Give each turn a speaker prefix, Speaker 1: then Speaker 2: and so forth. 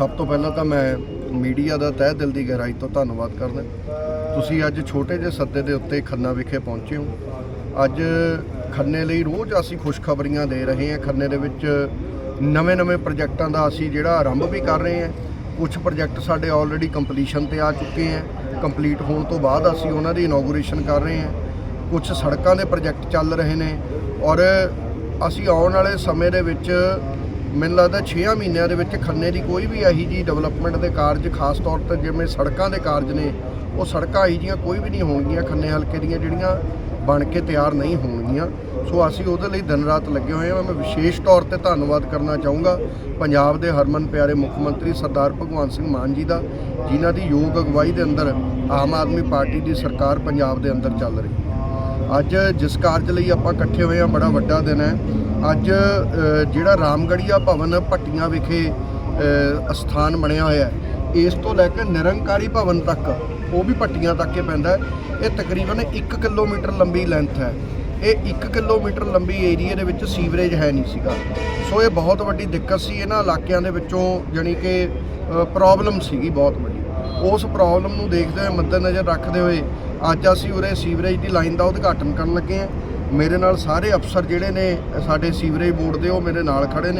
Speaker 1: ਸਭ ਤੋਂ ਪਹਿਲਾਂ ਤਾਂ ਮੈਂ ਮੀਡੀਆ ਦਾ ਤਹਿ ਦਿਲ ਦੀ ਗਹਿਰਾਈ ਤੋਂ ਧੰਨਵਾਦ ਕਰਦਾ। ਤੁਸੀਂ ਅੱਜ ਛੋਟੇ ਜਿਹੇ ਸੱਦੇ ਦੇ ਉੱਤੇ ਖੰਨਾ ਵਿਖੇ ਪਹੁੰਚੇ ਹੋ। ਅੱਜ ਖੰਨੇ ਲਈ ਰੋਜ਼ ਅਸੀਂ ਖੁਸ਼ਖਬਰੀਆਂ ਦੇ ਰਹੇ ਹਾਂ। ਖੰਨੇ ਦੇ ਵਿੱਚ ਨਵੇਂ-ਨਵੇਂ ਪ੍ਰੋਜੈਕਟਾਂ ਦਾ ਅਸੀਂ ਜਿਹੜਾ ਆਰੰਭ ਵੀ ਕਰ ਰਹੇ ਹਾਂ। ਕੁਝ ਪ੍ਰੋਜੈਕਟ ਸਾਡੇ ਆਲਰੇਡੀ ਕੰਪਲੀਸ਼ਨ ਤੇ ਆ ਚੁੱਕੇ ਹੈ। ਕੰਪਲੀਟ ਹੋਣ ਤੋਂ ਬਾਅਦ ਅਸੀਂ ਉਹਨਾਂ ਦੀ ਇਨੋਗੂਰੇਸ਼ਨ ਕਰ ਰਹੇ ਹਾਂ। ਕੁਝ ਸੜਕਾਂ ਦੇ ਪ੍ਰੋਜੈਕਟ ਚੱਲ ਰਹੇ ਨੇ। ਔਰ ਅਸੀਂ ਆਉਣ ਵਾਲੇ ਸਮੇਂ ਦੇ ਵਿੱਚ ਮੈਨੂੰ ਲੱਗਦਾ 6 ਮਹੀਨਿਆਂ ਦੇ ਵਿੱਚ ਖੰਨੇ ਦੀ ਕੋਈ ਵੀ ਇਹੀ ਜੀ ਡਿਵੈਲਪਮੈਂਟ ਦੇ ਕਾਰਜ, ਖਾਸ ਤੌਰ ਤੇ ਜਿਵੇਂ ਸੜਕਾਂ ਦੇ ਕਾਰਜ ਨੇ, ਉਹ ਸੜਕਾਂ ਇਹੀ ਜੀਆਂ ਕੋਈ ਵੀ ਨਹੀਂ ਹੋਣਗੀਆਂ ਖੰਨੇ ਹਲਕੇ ਦੀਆਂ ਜਿਹੜੀਆਂ ਬਣ ਕੇ ਤਿਆਰ ਨਹੀਂ ਹੋਣਗੀਆਂ। ਸੋ ਅਸੀਂ ਉਹਦੇ ਲਈ ਦਿਨ ਰਾਤ ਲੱਗੇ ਹੋਏ ਹਾਂ। ਮੈਂ ਵਿਸ਼ੇਸ਼ ਤੌਰ ਤੇ ਧੰਨਵਾਦ ਕਰਨਾ ਚਾਹੂੰਗਾ ਪੰਜਾਬ ਦੇ ਹਰਮਨ ਪਿਆਰੇ ਮੁੱਖ ਮੰਤਰੀ ਸਰਦਾਰ ਭਗਵੰਤ ਸਿੰਘ ਮਾਨ ਜੀ ਦਾ, ਜਿਨ੍ਹਾਂ ਦੀ ਯੋਗ ਅਗਵਾਈ ਦੇ ਅੰਦਰ ਆਮ ਆਦਮੀ ਪਾਰਟੀ ਦੀ ਸਰਕਾਰ ਪੰਜਾਬ ਦੇ ਅੰਦਰ ਚੱਲ ਰਹੀ ਹੈ। ਅੱਜ ਜਿਸ ਕਾਰਜ ਲਈ ਆਪਾਂ ਇਕੱਠੇ ਹੋਏ ਹਾਂ, ਬੜਾ ਵੱਡਾ ਦਿਨ ਹੈ। ਅੱਜ ਜਿਹੜਾ ਰਾਮਗੜੀਆ ਭਵਨ ਭੱਟੀਆਂ ਵਿਖੇ ਅ, ਅਸਥਾਨ ਬਣਿਆ ਹੋਇਆ ਹੈ ਇਸ ਤੋਂ ਲੈ ਕੇ ਨਿਰੰਕਾਰੀ ਭਵਨ ਤੱਕ ਉਹ ਵੀ ਭੱਟੀਆਂ ਤੱਕ ਹੀ ਪੈਂਦਾ ਇਹ ਤਕਰੀਬਨ 1 ਕਿਲੋਮੀਟਰ ਲੰਬੀ ਲੈਂਥ ਹੈ। ਇਹ 1 ਕਿਲੋਮੀਟਰ ਲੰਬੀ ਏਰੀਆ ਦੇ ਵਿੱਚ ਸੀਵਰੇਜ ਹੈ ਨਹੀਂ ਸੀਗਾ। ਸੋ ਇਹ ਬਹੁਤ ਵੱਡੀ ਦਿੱਕਤ ਸੀ ਇਹਨਾਂ ਇਲਾਕਿਆਂ ਦੇ ਵਿੱਚੋਂ ਜਾਣੀ ਕਿ ਪ੍ਰੋਬਲਮ ਸੀਗੀ ਬਹੁਤ ਵੱਡੀ। ਉਸ ਪ੍ਰੋਬਲਮ ਨੂੰ ਦੇਖਦੇ ਹੋਏ ਮੱਦੇਨਜ਼ਰ ਰੱਖਦੇ ਹੋਏ ਅੱਜ ਅਸੀਂ ਉਰੇ ਸੀਵਰੇਜ ਦੀ ਲਾਈਨ ਦਾ ਉਦਘਾਟਨ ਕਰਨ ਲੱਗੇ ਹਾਂ। ਮੇਰੇ ਨਾਲ ਸਾਰੇ ਅਫਸਰ ਜਿਹੜੇ ਨੇ, ਸਾਡੇ ਸੀਵਰੇਜ ਬੋਰਡ ਦੇ, ਉਹ ਮੇਰੇ ਨਾਲ ਖੜੇ ਨੇ।